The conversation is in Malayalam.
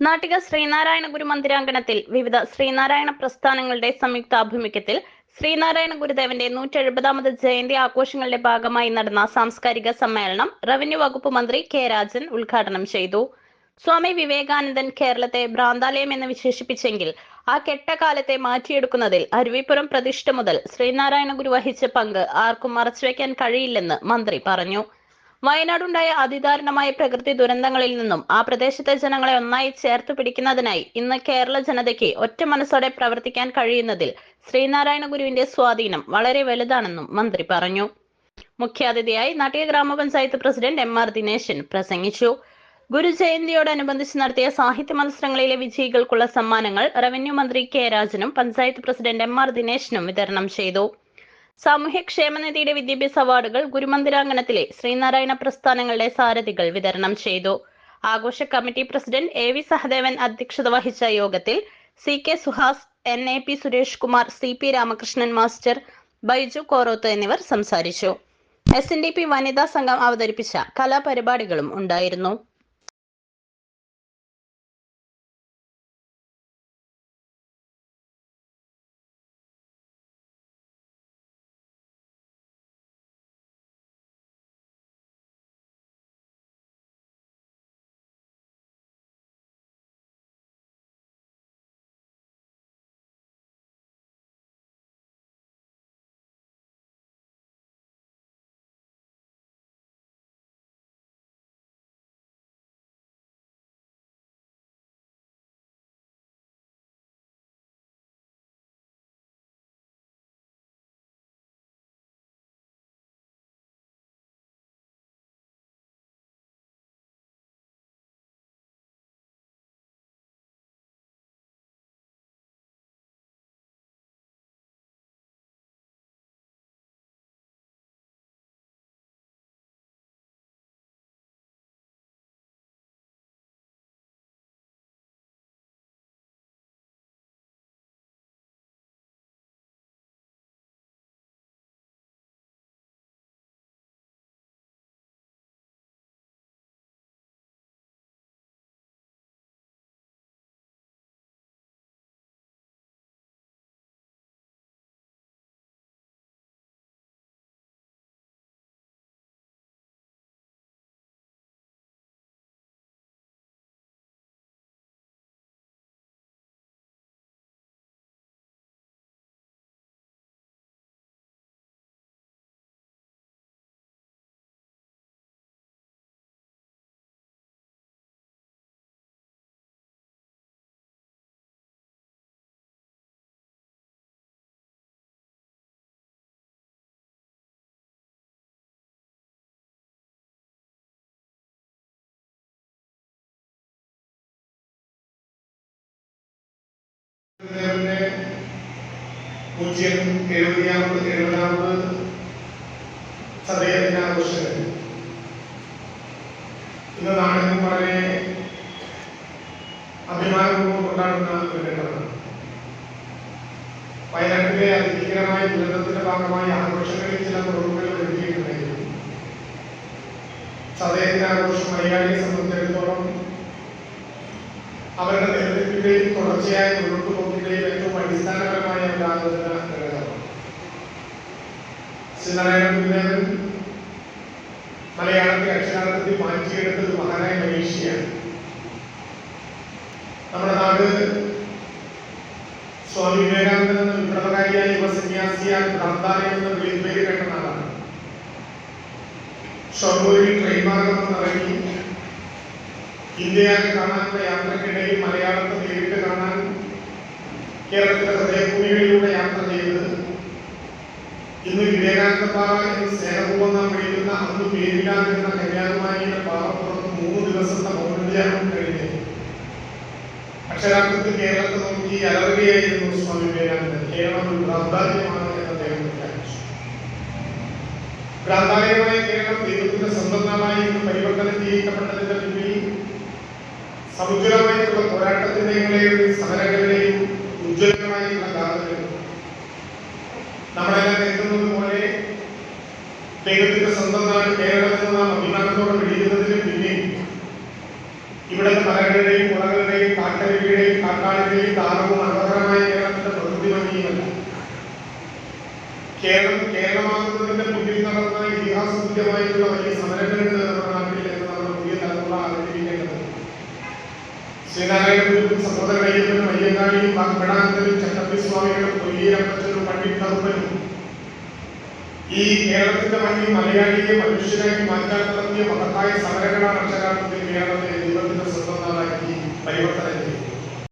നാട്ടിക ശ്രീനാരായണ ഗുരു മന്ദിരാങ്കണത്തിൽ വിവിധ ശ്രീനാരായണ പ്രസ്ഥാനങ്ങളുടെ സംയുക്താഭിമുഖ്യത്തിൽ ശ്രീനാരായണ ഗുരുദേവന്റെ നൂറ്റി എഴുപതാമത് ജയന്തി ആഘോഷങ്ങളുടെ ഭാഗമായി നടന്ന സാംസ്കാരിക സമ്മേളനം റവന്യൂ വകുപ്പ് മന്ത്രി കെ രാജൻ ഉദ്ഘാടനം ചെയ്തു. സ്വാമി വിവേകാനന്ദൻ കേരളത്തെ ഭ്രാന്താലയം എന്ന് വിശേഷിപ്പിച്ചെങ്കിൽ ആ കെട്ടകാലത്തെ മാറ്റിയെടുക്കുന്നതിൽ അരുവിപ്പുറം പ്രതിഷ്ഠ മുതൽ ശ്രീനാരായണ ഗുരു വഹിച്ച പങ്ക് ആർക്കും മറച്ചുവെക്കാൻ കഴിയില്ലെന്ന് മന്ത്രി പറഞ്ഞു. വയനാടുണ്ടായ അതിദാരുണമായ പ്രകൃതി ദുരന്തങ്ങളിൽ നിന്നും ആ പ്രദേശത്തെ ജനങ്ങളെ ഒന്നായി ചേർത്ത് പിടിക്കുന്നതിനായി ഇന്ന് കേരള ജനതയ്ക്ക് ഒറ്റ മനസ്സോടെ പ്രവർത്തിക്കാൻ കഴിയുന്നതിൽ ശ്രീനാരായണ ഗുരുവിന്റെ സ്വാധീനം വളരെ വലുതാണെന്നും മന്ത്രി പറഞ്ഞു. മുഖ്യാതിഥിയായി നാട്ടിക ഗ്രാമപഞ്ചായത്ത് പ്രസിഡന്റ് എം ആർ ദിനേശൻ പ്രസംഗിച്ചു. ഗുരുജയന്തിയോടനുബന്ധിച്ച് നടത്തിയ സാഹിത്യ മത്സരങ്ങളിലെ വിജയികൾക്കുള്ള സമ്മാനങ്ങൾ റവന്യൂ മന്ത്രി കെ രാജനും പഞ്ചായത്ത് പ്രസിഡന്റ് എം ആർ ദിനേശനും വിതരണം ചെയ്തു. സാമൂഹ്യ ക്ഷേമനിധിയുടെ വിദ്യാഭ്യാസ അവാർഡുകൾ ഗുരുമന്ദിരാങ്കണത്തിലെ ശ്രീനാരായണ പ്രസ്ഥാനങ്ങളുടെ സാരഥികൾ വിതരണം ചെയ്തു. ആഘോഷ committee president A V Sahadevan അധ്യക്ഷത വഹിച്ച യോഗത്തിൽ C K Suhas N A P Suresh Kumar C P Ramakrishnan master Baiju Koroth എന്നിവർ സംസാരിച്ചു. എസ് എൻ ഡി പി വനിതാ സംഘം അവതരിപ്പിച്ച കലാപരിപാടികളും ഉണ്ടായിരുന്നു. ഗുരുദേവന്റെ പൂജ്യം എഴുപതാമത് എഴുപതാമത് സദയദിനാഘോഷങ്ങൾ ഇന്ന് നാടെന്നും വളരെ അഭിമാനപൂർവം കൊണ്ടാടുന്ന ഒരു ഘട്ടമാണ്. വയനാട്ടിലെ അതിഭീകരമായ ദുരന്തത്തിന്റെ ഭാഗമായി ആഘോഷങ്ങളിൽ ചില കുറവുകൾ വരുത്തിയിട്ടുണ്ടെങ്കിലും സദയദിനാഘോഷം മലയാളിയെ സംബന്ധിച്ചിടത്തോളം അവരുടെ നിലനിൽപ്പിന്റെയും തുടർച്ചയായ മുന്നോട്ട് പോക്കിന്റെയും ഏറ്റവും അടിസ്ഥാനപരമായ ഒരു ഘടകമാണ് മലയാളത്തെ അക്ഷരാർത്ഥത്തിൽ മാറ്റിയെടുത്തത് മഹാനായ മലേഷ്യയാണ് നമ്മുടെ നാട് സ്വാമി വിവേകാനന്ദൻ എന്ന വിപ്ലവകാരിയായ യുവസന്യാസിയാൽ ഭ്രാന്താലയം എന്ന വിളിപ്പേര് കേട്ട നാടാണ്. ഷൊർണൂരിൽ ട്രെയിൻ മാർഗം ഇറങ്ങി ഇന്ത്യയെ കാണാനുള്ള യാത്രക്കിടയിൽ മലയാളത്തെ നേരിട്ട് കാണാൻ കേരളത്തിലെ ഹൃദയഭൂമികളിലൂടെ യാത്ര ചെയ്ത് ഇന്ന് വിവേകാനന്ദ പാറ എന്ന് സ്നേഹപൂർവം നാം വിളിക്കുന്ന അന്ന് പേരില്ലാതിരുന്ന കന്യാകുമാരിയുടെ പാറപ്പുറത്ത് മൂന്ന് ദിവസത്തെ മൗനധ്യാനം കഴിഞ്ഞു. അക്ഷരാർത്ഥത്തിൽ കേരളത്തെ നോക്കി അലറുകയായിരുന്നു സ്വാമി വിവേകാനന്ദൻ. കേരളം ഒരു ഭ്രാന്താലയമാണ് എന്ന് അദ്ദേഹം വിചാരിച്ചു ഭ്രാന്താലയമായ കേരളം സമുജ്വലമായിട്ടുള്ള പോരാട്ടത്തിന്റെ സമരങ്ങളുടെയും ഉജ്ജ്വലമായിട്ടുള്ള കാലത്തിൽ നമ്മളെല്ലാം കരുതുന്നത് പോലെ ദൈവത്തിന്റെ സ്വന്തം നാട് കേരളത്തിൽ നാം അഭിമാനത്തോടെ വിളിക്കുന്നതിന് പിന്നെ ഇവിടുത്തെ മലകളുടെയും മുളകളുടെയും കാട്ടരുവിയുടെയും കാട്ടാടിന്റെയും താളവും മനോഹരമായ കേരളത്തിന്റെ പ്രകൃതി ഭംഗിയുമല്ല. കേരളം സ്വാമികളും കൊയ്യീരപ്പച്ചനും പണ്ഡിറ്റ് കറുപ്പനും ഈ കേരളത്തിന്റെ മണ്ണിൽ മലയാളിയെ മനുഷ്യനാക്കി മാറ്റാൻ നടത്തിയ മഹത്തായ സമരങ്ങളാണ് അക്ഷരാർത്ഥത്തിൽ കേരളത്തെ ദൈവത്തിന്റെ സ്വന്തം നാടാക്കി പരിവർത്തനം